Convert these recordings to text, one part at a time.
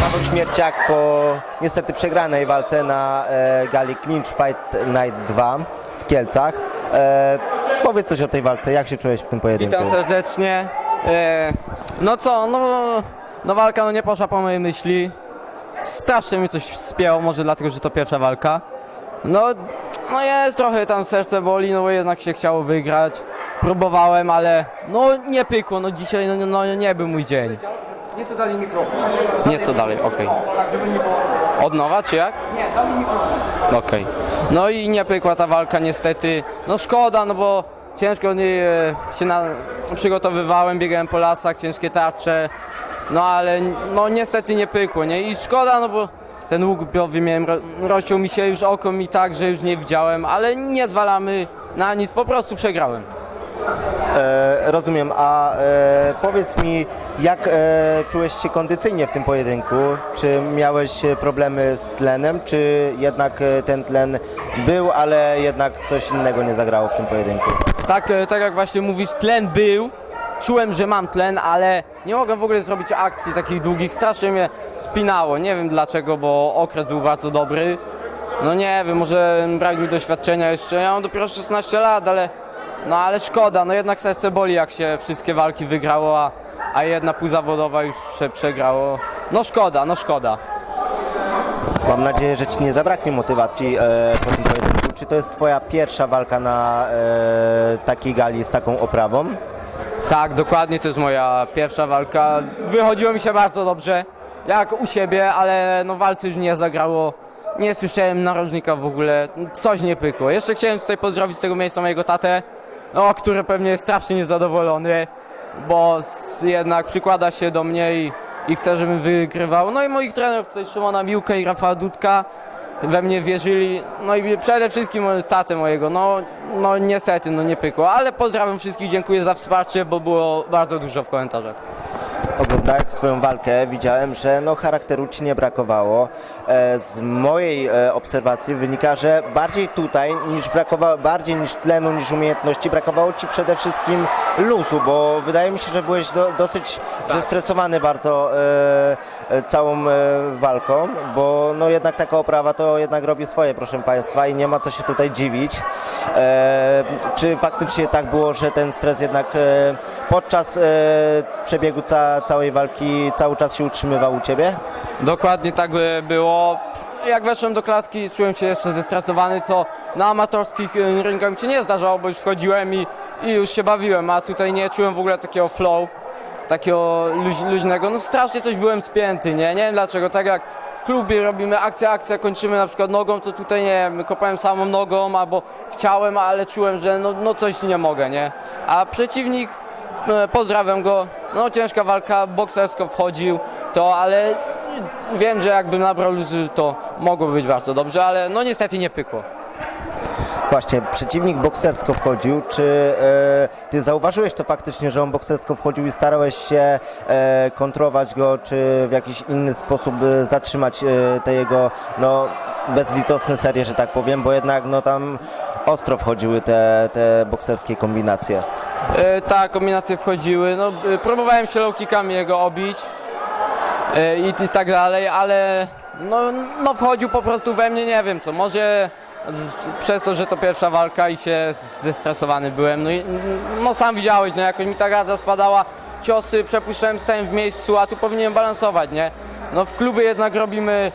Paweł Śmierciak po niestety przegranej walce na e, gali Clinch Fight Night 2 w Kielcach. E, powiedz coś o tej walce, jak się czułeś w tym pojedynku? Witam serdecznie. E, no co, no, no walka no nie poszła po mojej myśli. Strasznie mi coś spięło, może dlatego, że to pierwsza walka. No, no jest trochę tam serce boli, no bo jednak się chciało wygrać. Próbowałem, ale no nie pykło, no dzisiaj no, no nie był mój dzień. Nieco dalej mikrofon. Nieco dalej, okej. Od nowa, czy jak? Nie, dalej mikrofon. Okej. No i nie pykła ta walka niestety. No szkoda, no bo ciężko nie, e, się na, przygotowywałem, biegałem po lasach, ciężkie tarcze. No ale no niestety nie pykło, nie? I szkoda, no bo ten łuk biowy miałem, ro, rozciął mi się już oko mi tak, że już nie widziałem, ale nie zwalamy na nic, po prostu przegrałem. E, rozumiem, a e, powiedz mi, jak e, czułeś się kondycyjnie w tym pojedynku? Czy miałeś e, problemy z tlenem, czy jednak e, ten tlen był, ale jednak coś innego nie zagrało w tym pojedynku? Tak, e, tak jak właśnie mówisz, tlen był. Czułem, że mam tlen, ale nie mogłem w ogóle zrobić akcji takich długich. Strasznie mnie spinało. Nie wiem dlaczego, bo okres był bardzo dobry. No nie wiem, może brak mi doświadczenia jeszcze. Ja mam dopiero 16 lat, ale no ale szkoda. No jednak serce boli, jak się wszystkie walki wygrało, a, a jedna półzawodowa już się przegrało. No szkoda, no szkoda. Mam nadzieję, że Ci nie zabraknie motywacji e, po tym pojedynku. Czy to jest Twoja pierwsza walka na e, takiej gali z taką oprawą? Tak, dokładnie, to jest moja pierwsza walka. Wychodziło mi się bardzo dobrze, jak u siebie, ale no walce już nie zagrało. Nie słyszałem narożnika w ogóle, coś nie pykło. Jeszcze chciałem tutaj pozdrowić z tego miejsca mojego tatę, no, który pewnie jest strasznie niezadowolony, bo s- jednak przykłada się do mnie i, i chce, żebym wygrywał. No i moich trenerów, tutaj Szymona Miłkę i Rafała Dudka, we mnie wierzyli, no i przede wszystkim tatę mojego, no, no niestety, no nie pykło, ale pozdrawiam wszystkich, dziękuję za wsparcie, bo było bardzo dużo w komentarzach. Oglądając Twoją walkę widziałem, że no, charakteru Ci nie brakowało. E, z mojej e, obserwacji wynika, że bardziej tutaj niż brakowało, bardziej niż tlenu, niż umiejętności brakowało Ci przede wszystkim luzu, bo wydaje mi się, że byłeś do, dosyć zestresowany bardzo e, całą walką, bo no jednak taka oprawa to jednak robi swoje, proszę Państwa, i nie ma co się tutaj dziwić. Czy faktycznie tak było, że ten stres jednak podczas przebiegu ca, całej walki cały czas się utrzymywał u Ciebie? Dokładnie tak by było. Jak weszłem do klatki, czułem się jeszcze zestresowany, co na amatorskich e, ringach mi się nie zdarzało, bo już wchodziłem i, i już się bawiłem, a tutaj nie czułem w ogóle takiego flow, takiego luź, luźnego. No strasznie coś byłem spięty, nie? Nie wiem dlaczego, tak jak w klubie robimy akcję, akcję, kończymy na przykład nogą, to tutaj nie wiem, kopałem samą nogą albo chciałem, ale czułem, że no, no coś nie mogę, nie? A przeciwnik E, Pozdrawiam go. No ciężka walka, boksersko wchodził, to ale wiem, że jakbym nabrał luzu, to mogłoby być bardzo dobrze, ale no niestety nie pykło. Właśnie, przeciwnik boksersko wchodził. Czy e, Ty zauważyłeś to faktycznie, że on boksersko wchodził i starałeś się e, kontrować go, czy w jakiś inny sposób e, zatrzymać e, te jego no, bezlitosne serie, że tak powiem, bo jednak no, tam ostro wchodziły te, te bokserskie kombinacje. E, tak, kombinacje wchodziły, no e, próbowałem się low jego obić e, i, i tak dalej, ale no, no wchodził po prostu we mnie, nie wiem co, może z, przez to, że to pierwsza walka i się zestresowany byłem, no i no sam widziałeś, no jakoś mi ta garda spadała, ciosy przepuszczałem, stałem w miejscu, a tu powinienem balansować, nie? No w klubie jednak robimy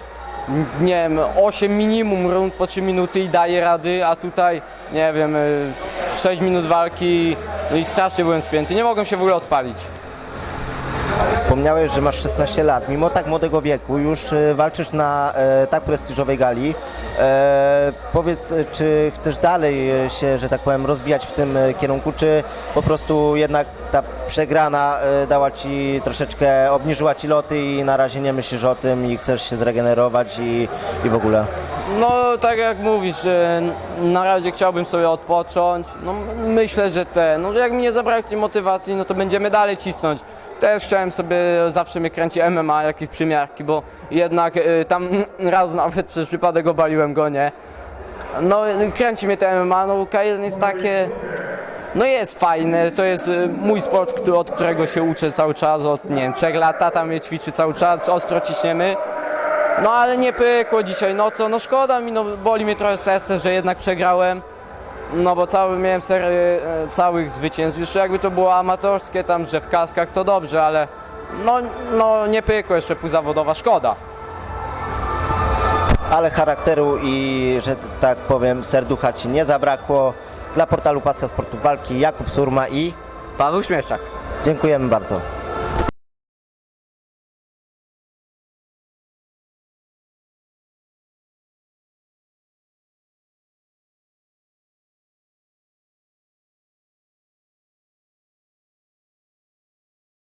nie wiem, 8 minimum rund po 3 minuty i daje rady, a tutaj, nie wiem, y, 6 minut walki no i strasznie byłem spięty, nie mogłem się w ogóle odpalić. Wspomniałeś, że masz 16 lat. Mimo tak młodego wieku już e, walczysz na e, tak prestiżowej gali. E, powiedz, czy chcesz dalej się, że tak powiem, rozwijać w tym kierunku, czy po prostu jednak ta przegrana dała ci troszeczkę, obniżyła ci loty i na razie nie myślisz o tym i chcesz się zregenerować i, i w ogóle? No tak jak mówisz, na razie chciałbym sobie odpocząć, no myślę, że te, no że jak mi nie zabraknie motywacji, no to będziemy dalej cisnąć. Też chciałem sobie, zawsze mnie kręci MMA, jakieś przymiarki, bo jednak y, tam raz nawet przez przypadek obaliłem go, nie? No kręci mnie te MMA, no K1 jest takie, no jest fajne, to jest y, mój sport, który, od którego się uczę cały czas, od nie wiem, 3 lat, tata mnie ćwiczy cały czas, ostro ciśniemy. No ale nie pykło dzisiaj, no co, no szkoda mi, no boli mnie trochę serce, że jednak przegrałem. No bo cały miałem serię e, całych zwycięstw. Jeszcze jakby to było amatorskie tam, że w kaskach to dobrze, ale no, no nie pykło jeszcze półzawodowa, szkoda. Ale charakteru i, że tak powiem, serducha Ci nie zabrakło. Dla portalu Pasja Sportów Walki Jakub Surma i Paweł Śmieszczak. dziękujemy bardzo.